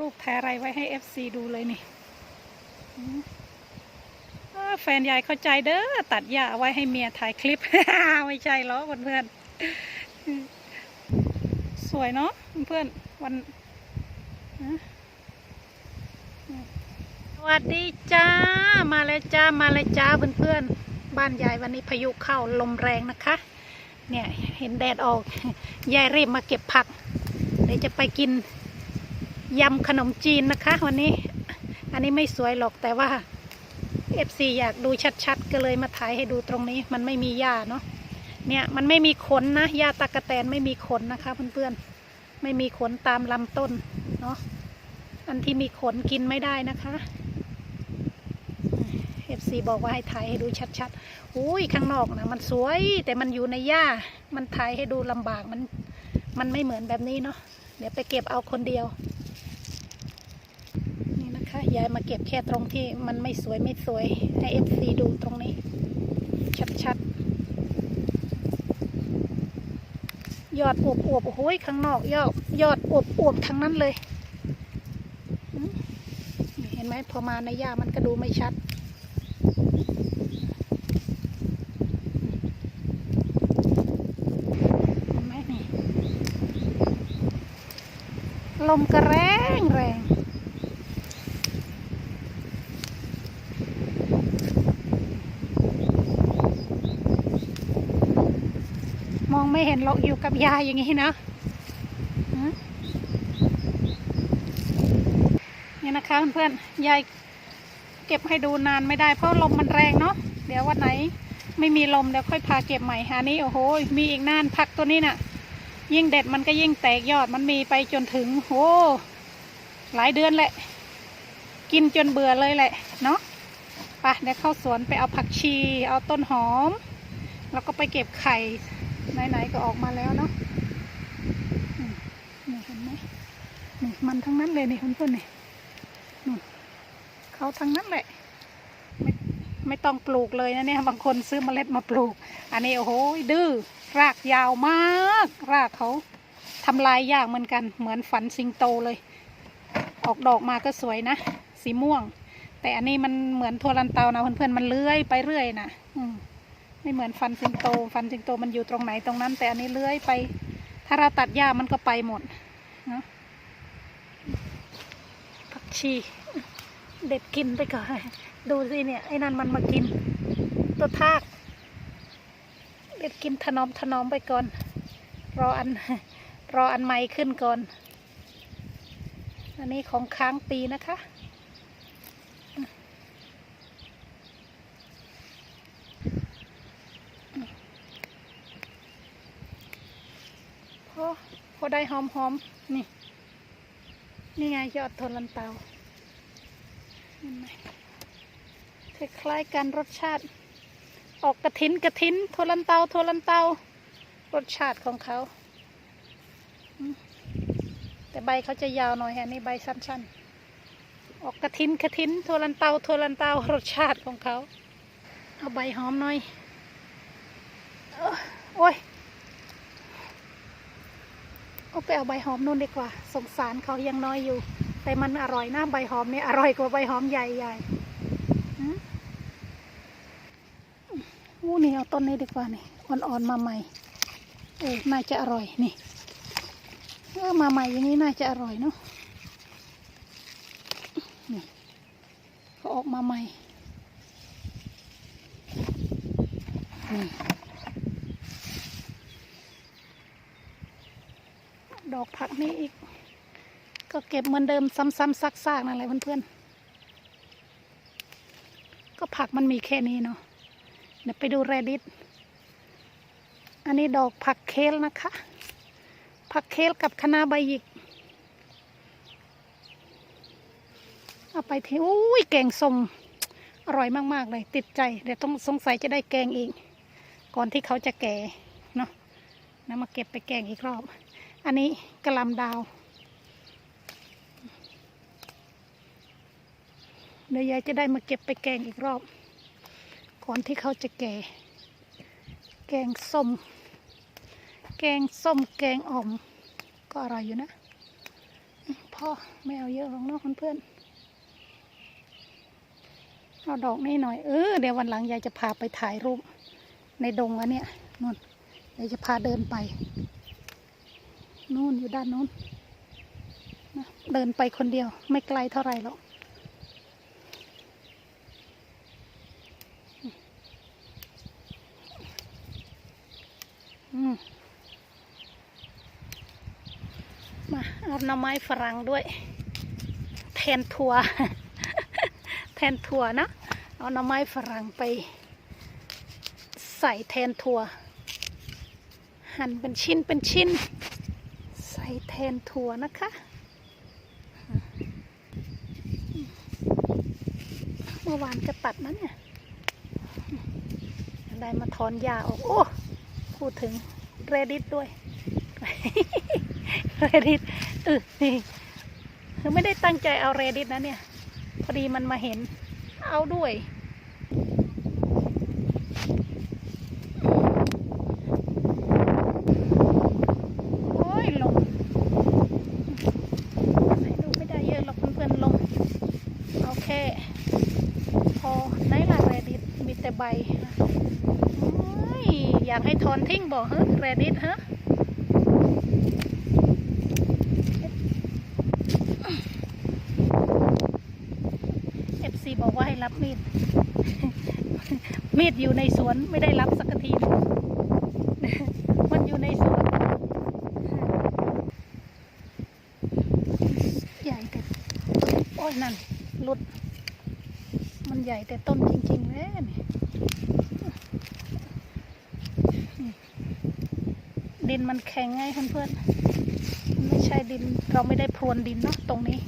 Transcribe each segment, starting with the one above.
รูปถ่ายอะไรไว้ให้ FC ดูเลยนี่แฟนยายเข้าใจเด้อตัดหญ้าไว้ให้เมียถ่ายคลิป ไม่ใช่หรอกเพื่อนๆสวยเนาะเพื่อนๆวันสวัสดีจ้ามาเลยจ้ามาเลยจ้าเพื่อนๆบ้านยายวันนี้พายุเข้าลมแรงนะคะ เนี่ยเห็นแดดออกยายรีบมาเก็บผัก เดี๋ยวจะไปกิน ยำขนมจีนนะคะ วันนี้ อันนี้ไม่สวยหรอกแต่ว่า FC อยากดูชัดๆ ก็เลยมาถ่ายให้ดูตรงนี้ มันไม่มีหญ้าเนาะเนี่ยมันไม่มีขนนะหญ้าตะกะแตนไม่มีขนนะคะเพื่อนๆไม่มีขนตามลำต้นเนาะอันที่มีขนกินไม่ได้นะคะ FC บอกว่าให้ถ่ายให้ดูชัดๆอุ้ยข้างนอกนะมันสวย แต่มันอยู่ในหญ้า มันถ่ายให้ดูลำบากมัน มันไม่เหมือนแบบนี้เนาะเดี๋ยวไปเก็บเอาคนเดียว ยายมาเก็บแค่ตรงที่มันไม่สวยไม่สวย ให้เอฟซีดูตรงนี้ ชัดๆ ยอดอวบอวบโอ้ยข้างนอก ยอดยอดอวบอวบทั้งนั้นเลย เห็นไหมพอมาในหญ้ามันก็ดูไม่ชัดเห็นไหมนี่ลมกระแรงแรง มองไม่ เห็นเราอยู่กับยายอย่างนี้นะหือนี่นะคะเพื่อนๆยายเก็บให้ดูนานไม่ได้เพราะลมมันแรงเนาะเดี๋ยววันไหนไม่มีลมเดี๋ยวค่อยพาเก็บใหม่หานี้โอ้โหมีอีกนานผักตัวนี้น่ะ ยิ่งเด็ดมันก็ยิ่งแตกยอดมันมีไปจนถึงโอ้หลายเดือนแหละ กินจนเบื่อเลยแหละเนาะไปเดี๋ยวเข้าสวนไปเอาผักชี เอาต้นหอม แล้วก็ไปเก็บไข่ ไหนๆก็ออกมาแล้วเนาะมนี่เห็นไหมนี่มันทั้งนั้นเลยนี่เพื่อนๆนี่นู่นเขาทั้งนั้นแหละไม่ไม่ต้องปลูกเลยนะเนี่ยบางคนซื้อเมล็ดมาปลูก อันนี้โอ้โหดื้อรากยาวมาก รากเขาทำลายยากเหมือนกันเหมือนฝันสิงโตเลย ออกดอกมาก็สวยนะ สีม่วง แต่อันนี้มันเหมือนทัวลันเตานะเพื่อนๆมันเลื้อยไปเรื่อยนะอืม ไม่เหมือนฟันสิงโต ฟันสิงโตมันอยู่ตรงไหนตรงนั้น แต่อันนี้เลื้อยไป ถ้าเราตัดหญ้ามันก็ไปหมดเนาะผักชี เด็ดกินไปก่อนดูสิเนี่ยไอ้นั่นมันมากิน ตัวทาก เด็ดกินถนอมถนอมไปก่อน รออันรออันใหม่ขึ้นก่อน อันนี้ของค้างปีนะคะ พอพ อได้หอมหอมนี่ นี่ไงยอดโทนลันเตาเห็นไหมคล้ายๆกันรสชาติ ออกกระถินกระถินโทลันเตาโทลันเตารสชาติของเขา แต่ใบเขาจะยาวหน่อยอันนี้ใบสั้นๆ ออกกระถินกระถินโทลันเตาโทลันเตารสชาติของเขา เอาใบหอมหน่อยโอ้ย เอาไปเอาใบหอมนู่นดีกว่า สงสารเขายังน้อยอยู่ แต่มันอร่อยนะใบหอมเนี่ยอร่อยกว่าใบหอมใหญ่ๆหืมอู้นี่เอาต้นนี้ดีกว่านี่อ่อนๆมาใหม่ เออน่าจะอร่อยนี่เออมาใหม่อย่างนี้น่าจะอร่อยเนาะนี่เขาออกมาใหม่นี่ ด อกผักนี่อีก ก็เก็บเหมือนเดิมซ้ำๆซักๆนั่นแหละเพื่อนๆ ก็ผักมันมีแค่นี้เนาะ เดี๋ยวไปดูแรดิสอันนี้ดอกผักเคลนะคะ ผักเคลกับคะน้าใบหยิก เอาไปที่อุ้ยแกงส้มอร่อยมากๆเลย ติดใจ เดี๋ยวต้องสงสัยจะได้แกงอีก ก่อนที่เขาจะแก่เนาะแล้วมาเก็บไปแกงอีกรอบ อันนี้กระลำดาว เดี๋ยวยายจะได้มาเก็บไปแกงอีกรอบ ก่อนที่เขาจะแก่ แกงส้ม แกงส้มแกงอ่อม ก็อร่อยอยู่นะ พ่อไม่เอาเยอะหรอกเนาะเพื่อนเอาดอกนี้หน่อย เออ เดี๋ยววันหลังยายจะพาไปถ่ายรูป ในดงอันเนี้ยนู่นยายจะพาเดินไป นู่นอยู่ด้านนู้นนะเดินไปคนเดียวไม่ไกลเท่าไหร่หรอกมมาเอาหน่อไม้ฝรั่งด้วย แทนถั่วแทนถั่วนะเอาหน่อไม้ฝรั่งไป ใส่แทนถั่ว หั่นเป็นชิ้นเป็นชิ้น ใส่แทนถั่วนะคะ เมื่อวานจะตัดนะเนี่ย ได้มาถอนหญ้าออก โอ้พูดถึงเรดิตด้วย เรดิตเออนี่คือไม่ได้ตั้งใจเอาเรดิตนะเนี่ย พอดีมันมาเห็น เอาด้วย โอ้ยลมไหนดูไม่ได้เยอะหรอกเพื่อนๆลมเอาแค่พอไหล่ะเรดิตมีแต่ใบอยากให้ถอนทิ้งบอกเฮ้เรดิตฮะเอฟซีบอกว่าให้รับมีด มีดอยู่ในสวนไม่ได้รับสักทีมันอยู่ในสวนใหญ่แต่โอ้ยนั่นหลุด มันใหญ่แต่ต้นจริงๆเลยนี่ดินมันแข็งไงเพื่อนๆไม่ใช่ดินเราไม่ได้พรวนดินเนาะตรงนี้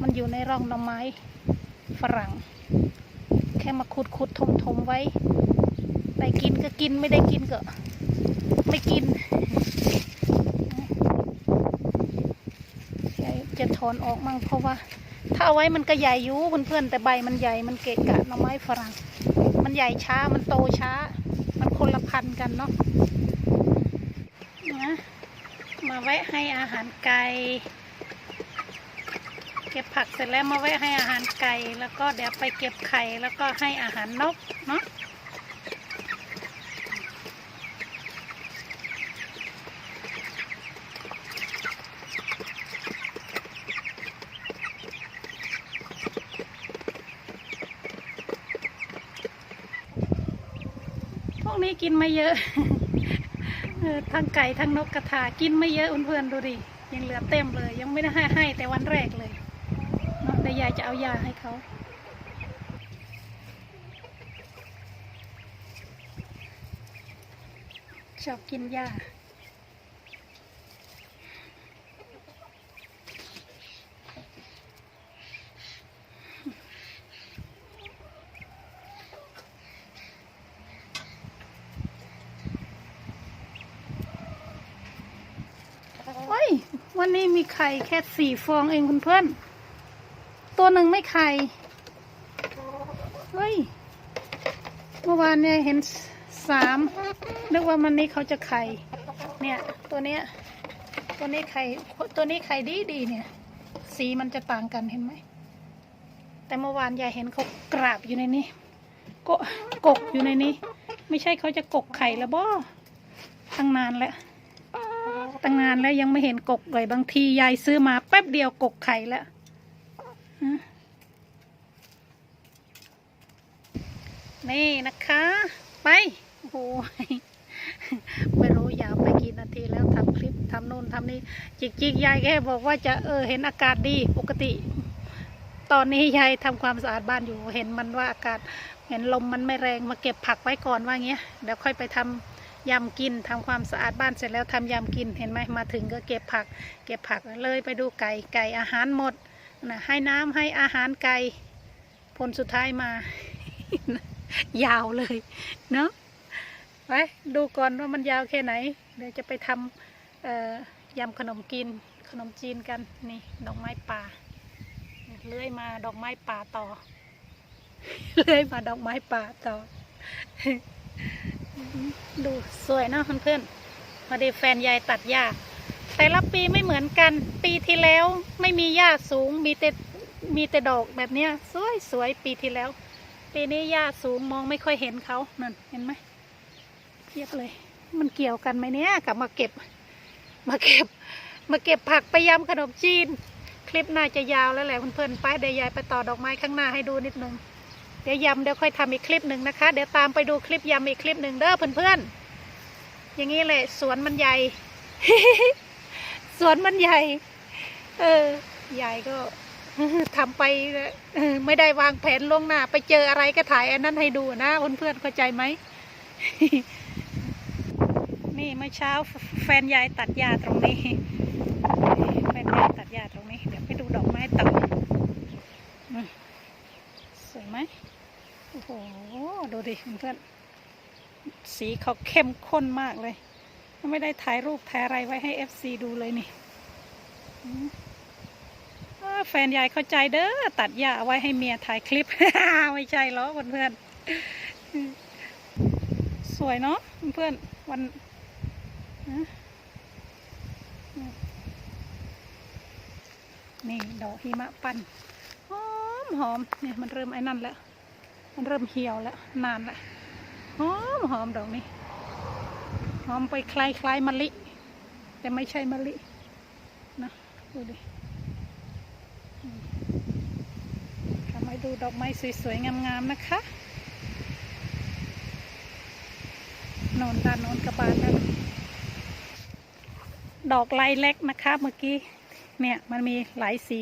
มันอยู่ในร่องหน่อไม้ฝรั่ง แค่มาขุดขุดทมทมๆไว้ ได้กินก็กินไม่ได้กินก็ ไม่กินยายจะถอนออกมั่งเพราะว่า ถ้าเอาไว้มันก็ใหญ่อยู่เพื่อนๆแต่ใบมันใหญ่มันเกะกะหน่อไม้ฝรั่ง มันใหญ่ช้ามันโตช้า มันคนละพันกันเนาะนะมาแวะให้อาหารไก่เก็บผักเสร็จแล้วมาไว้ให้อาหารไก่แล้วก็เดี๋ยวไปเก็บไข่แล้วก็ให้อาหารนกเนาะ นี้กินไม่เยอะทั้งไก่ทั้งนกกระทากินไม่เยอะเพื่อนๆดูดิยังเหลือเต็มเลย ยังไม่ได้ให้ให้แต่วันแรกเลยเนาะแต่ยายจะเอายาให้เขาชอบกินหญ้าโอ้ย วันนี้มีไข่แค่สี่ฟองเองคุณเพื่อน ตัวหนึ่งไม่ไข่ เฮ้ย เมื่อวานเนี่ยเห็นสามนึกว่ามันนี้เขาจะไข่ เนี่ย ตัวเนี้ย ตัวนี้ไข่ ตัวนี้ไข่ดีดีเนี่ย สีมันจะต่างกันเห็นไหม แต่เมื่อวานยายเห็นเขากราบอยู่ในนี้กกกอยู่ในนี้ ไม่ใช่เขาจะกกไข่แล้วบ่ตั้งนานแล้ว ตั้งนานแล้วยังไม่เห็นกกเลยบางทียายซื้อมาแป๊บเดียวกกไข่แล้วฮะนี่นะคะ ไปโอ้ไม่รู้ยาวไปกี่นาทีแล้วทำคลิปทำนู่นทำนี่จิกจิกๆยายแค่บอกว่าจะเออเห็นอากาศดีปกติ ตอนนี้ยายทำความสะอาดบ้านอยู่เห็นมันว่าอากาศ เห็นลมมันไม่แรงมาเก็บผักไว้ก่อนว่างี้เดี๋ยวค่อยไปทำ ยำกินทำความสะอาดบ้านเสร็จแล้วทำยำกินเห็นไหมมาถึงก็เก็บผัก เก็บผักเลยไปดูไก่ไก่อาหารหมดนะให้น้ำให้อาหารไก่ผลสุดท้ายมา ยาวเลยเนาะไปดูก่อนว่ามันยาวแค่ไหน เดี๋ยวจะไปทำยำขนมกินขนมจีนกันนี่ดอกไม้ป่าเลื้อยมาดอกไม้ป่าต่อ เลื้อยมาดอกไม้ป่าต่อ ดูสวยเนอะเพื่อนๆพอดีแฟนยายตัดหญ้าแต่ละปีไม่เหมือนกัน ปีที่แล้วไม่มีหญ้าสูงมีแต่มีแต่ดอกแบบเนี้ยสวยสวยปีที่แล้ว ปีนี้หญ้าสูงมองไม่ค่อยเห็นเขานั่นเห็นไหมเทียบเลย มันเกี่ยวกันไหมเนี่ยกับมาเก็บ มาเก็บ มาเก็บผักไปยำขนมจีน คลิปน่าจะยาวแล้วแหละเพื่อนๆไปเดี๋ยวยายไปต่อดอกไม้ข้างหน้าให้ดูนิดนึง เดี๋ยวยำเดี๋ยวค่อยทำอีกคลิปหนึ่งนะคะ เดี๋ยวตามไปดูคลิปยำอีกคลิปหนึ่งเด้อเพื่อนๆอย่างนี้แหละสวนมันใหญ่ สวนมันใหญ่ เออ ใหญ่ก็ทำไปไม่ได้วางแผนล่วงหน้า ไปเจออะไรก็ถ่ายอันนั้นให้ดูนะเพื่อนๆเข้าใจไหมนี่เมื่อเช้าแฟนยายตัดหญ้าตรงนี้แฟนยายตัดหญ้าตรงนี้ เดี๋ยวไปดูดอกไม้ต่อสวยไหม อ้โห ดูดิเพื่อน สีเขาเข้มข้นมากเลย ไม่ได้ถ่ายรูปถ่ายอะไรไว้ให้ FC ดูเลยนี่แฟนยายเข้าใจเด้อ ตัดหญ้าไว้ให้เมียถ่ายคลิป ไม่ใช่หรอกเพื่อนสวยเนาะเพื่อนวันนี่ ดอกหิมะปันหอมหอมเนี่ยมันเริ่มไอ้นั่นแล้ว มันเริ่มเหี่ยวแล้ว นานแล้วหอมหอมดอกนี้หอมไปคล้ายคล้ายๆมะลิ แต่ไม่ใช่มะลินะดูดิมทำให้ดูดอกไม้สวยๆ งามๆ นะคะโนนด้านโนนกระบาลนั่นดอกลายเล็กนะคะเมื่อกี้ เนี่ยมันมีหลายสี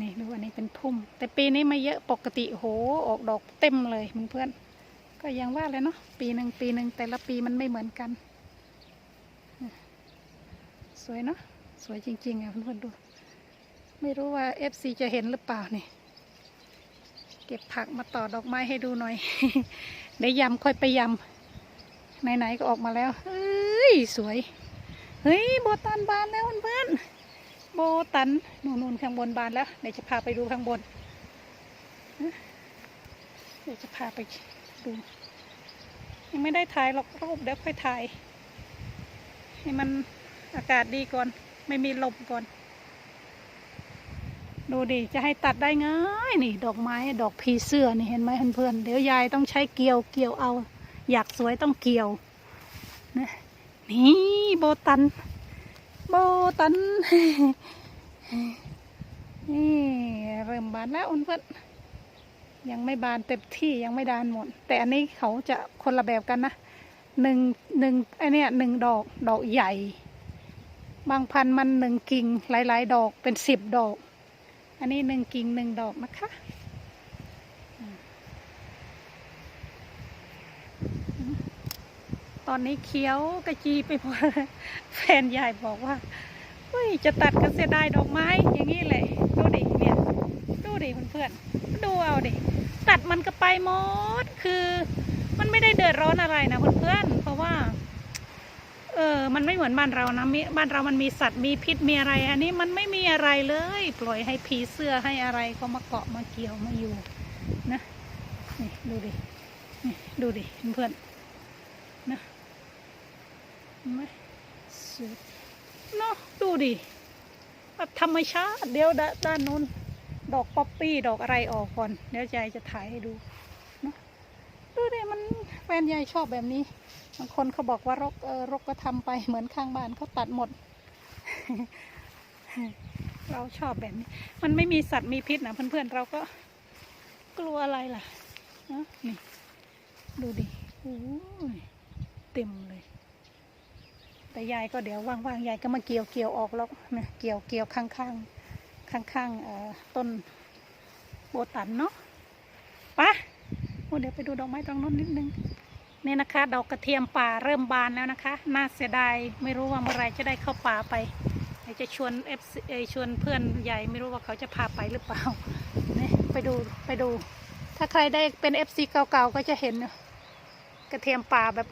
นี่ดูอันนี้เป็นพุ่ม แต่ปีนี้ไม่เยอะปกติโหออกดอกเต็มเลยเพื่อนๆก็ยังว่าเลยเนาะปีหนึ่งปีหนึ่งแต่ละปีมันไม่เหมือนกัน สวยเนาะสวยจริงๆอะเพื่อนๆดู ไม่รู้ว่า FC จะเห็นหรือเปล่านี่เก็บผักมาต่อดอกไม้ให้ดูหน่อยเดี๋ยวยำค่อยไปยำไหนๆก็ออกมาแล้วเฮ้ยสวย เฮ้ยโบตันบานแล้วเพื่อนๆ โบตันนู่นข้างบนบานแล้วเดี๋ยวจะพาไปดูข้างบนเดี๋ยวจะพาไปดู ยังไม่ได้ถ่ายหรอกรูปเดี๋ยวค่อยถ่าย ให้มันอากาศดีก่อน ไม่มีลมก่อน ดูดิ จะให้ตัดได้ง่ายนี่ ดอกไม้ดอกพีเสื้อนี่เห็นไหมเพื่อนๆเดี๋ยวยายต้องใช้เกลียวเกลียวเอา อยากสวยต้องเกลียวนะนี่โบตัน โบตันนี่เริ่มบานแล้วเพื่อนยังไม่บานเต็มที่ยังไม่ดานหมด แต่อันนี้เขาจะคนละแบบกันนะหนึ่งหนึ่งไอเนี้ยหนึ่งดอกดอกใหญ่ บางพันมันหนึ่งกิ่งหลาย ๆ ดอกเป็นสิบดอก อันนี้หนึ่งกิ่งหนึ่งดอกนะคะอืมต อนนี้เขียวกระจีไปหมดแฟนยายบอกว่าเฮ้ยจะตัดก็เสียดายดอกไม้ อย่างนี้เลยดูดิเนี่ยดูดิเพื่อนๆดูเอาดิตัดมันก็ไปหมดคือมันไม่ได้เดือดร้อนอะไรนะเพื่อนๆเพราะว่าเออ มันไม่เหมือนบ้านเรานะบ้านเรามันมีสัตว์ มีพิษ มีอะไร อันนี้มันไม่มีอะไรเลย ปล่อยให้ผีเสื้อให้อะไรก็มาเกาะมาเกี่ยวมาอยู่นะ นี่ดูดิ นี่ดูดิเพื่อนๆนะเห็น ไหมสวยเนาะดูดิแบบธรรมชาติเดี๋ยวด้าด้านนู้นดอกป๊อปปี้ดอกอะไรออกก่อน เดี๋ยวยายจะถ่ายให้ดูเนาะดูดิมันแฟนยายชอบแบบนี้บางคนเขาบอกว่ารกเออรกก็ทำไปเหมือนข้างบ้านเขาตัดหมด เราชอบแบบนี้ มันไม่มีสัตว์มีพิษนะเพื่อนๆเราก็กลัวอะไรล่ะนะนี่ ดูดิโอ้ยเต็มเลย แต่ยายก็เดี๋ยวว่างๆยายก็มาเกี่ยวเกี่ยวออกแล้วนะเกี่ยวเกี่ยวข้างๆข้างๆต้นโบตันเนาะปะโอ้เดี๋ยวไปดูดอกไม้ตรงนู้นนิดนึงนี่นะคะ ดอกกระเทียมป่าเริ่มบานแล้วนะคะ น่าเสียดายไม่รู้ว่าเมื่อไรจะได้เข้าป่าไปจะชวนเอฟชวนเพื่อนใหญ่ไม่รู้ว่าเขาจะพาไปหรือเปล่านี่ไปดูไปดู ถ้าใครได้เป็นเอฟซีเก่าๆก็จะเห็นกระเทียมป่าแบบ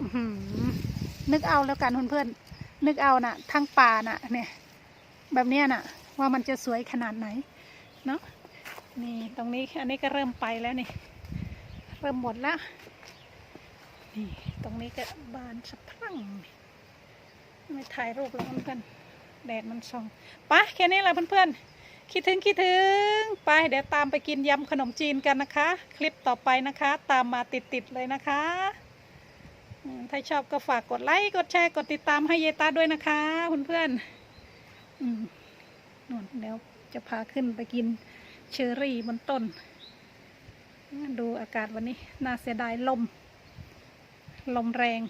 นึกเอาแล้วกันเพื่อนๆ นึกเอาน่ะ ทั้งป่าน่ะเนี่ยแบบเนี้ยน่ะ ว่ามันจะสวยขนาดไหนเนาะนี่ตรงนี้อันนี้ก็เริ่มไปแล้วนี่ เริ่มหมดแล้วนี่ตรงนี้ก็บานสะพรั่งไม่ถ่ายรูปแล้วเพื่อนแดดมันส่องปะแค่นี้แหละเพื่อนๆคิดถึงคิดถึง ไปเดี๋ยวตามไปกินยำขนมจีนกันนะคะ คลิปต่อไปนะคะ ตามมาติดๆเลยนะคะ ถ้าชอบก็ฝากกดไลค์ กดแชร์ กดติดตามให้เยตาด้วยนะคะเพื่อนๆอืมนู่นเดี๋ยวจะพาขึ้นไปกินเชอร์รี่บนต้น ดูอากาศวันนี้ น่าเสียดายลม ลมแรง